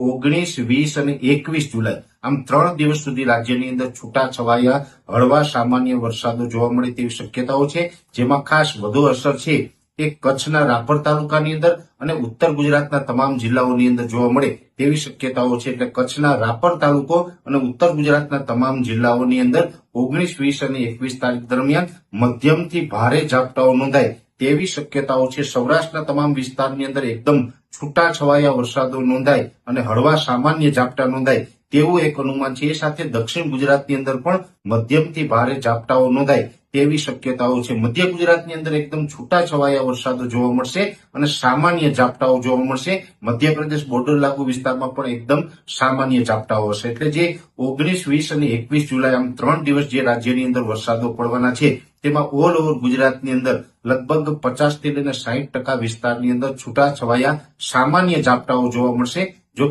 ઓગણીસ, વીસ અને એકવીસ જુલાઈ. આમ ત્રણ દિવસ સુધી રાજ્યની અંદર છૂટા છવાયા હળવા સામાન્ય વરસાદો જોવા મળે તેવી શક્યતાઓ છે, જેમાં ખાસ વધુ અસર છે એ કચ્છના રાપર તાલુકાની અંદર અને ઉત્તર ગુજરાતના તમામ જિલ્લાઓની અંદર જોવા મળે તેવી શક્યતાઓ છે. એટલે કચ્છના રાપર તાલુકો અને ઉત્તર ગુજરાતના તમામ જિલ્લાઓની અંદર ઓગણીસ, વીસ અને એકવીસ તારીખ દરમિયાન મધ્યમથી ભારે ઝાપટાઓ નોંધાય તેવી શક્યતાઓ છે. સૌરાષ્ટ્રના તમામ વિસ્તારની અંદર એકદમ છૂટા છવાયા વરસાદો નોંધાય અને હળવા સામાન્ય ઝાપટા નોંધાય. તેવું એક અનુમાન છે, એ સાથે દક્ષિણ ગુજરાતની અંદર પણ મધ્યમથી ભારે ઝાપટાઓ નોંધાય તેવી શક્યતાઓ છે. મધ્ય ગુજરાતની અંદર એકદમ છૂટા છવાયા વરસાદો જોવા મળશે અને સામાન્ય ઝાપટાઓ જોવા મળશે. મધ્યપ્રદેશ બોર્ડર લાગુ વિસ્તારમાં પણ એકદમ સામાન્ય ઝાપટાઓ હશે. એટલે જે ઓગણીસ, વીસ અને એકવીસ જુલાઈ આમ ત્રણ દિવસ જે રાજ્યની અંદર વરસાદો પડવાના છે, તેમાં ઓલ ઓવર ગુજરાતની અંદર લગભગ પચાસથી લઈને સાહીઠ ટકા વિસ્તારની અંદર છૂટા છવાયા સામાન્ય ઝાપટાઓ જોવા મળશે. જો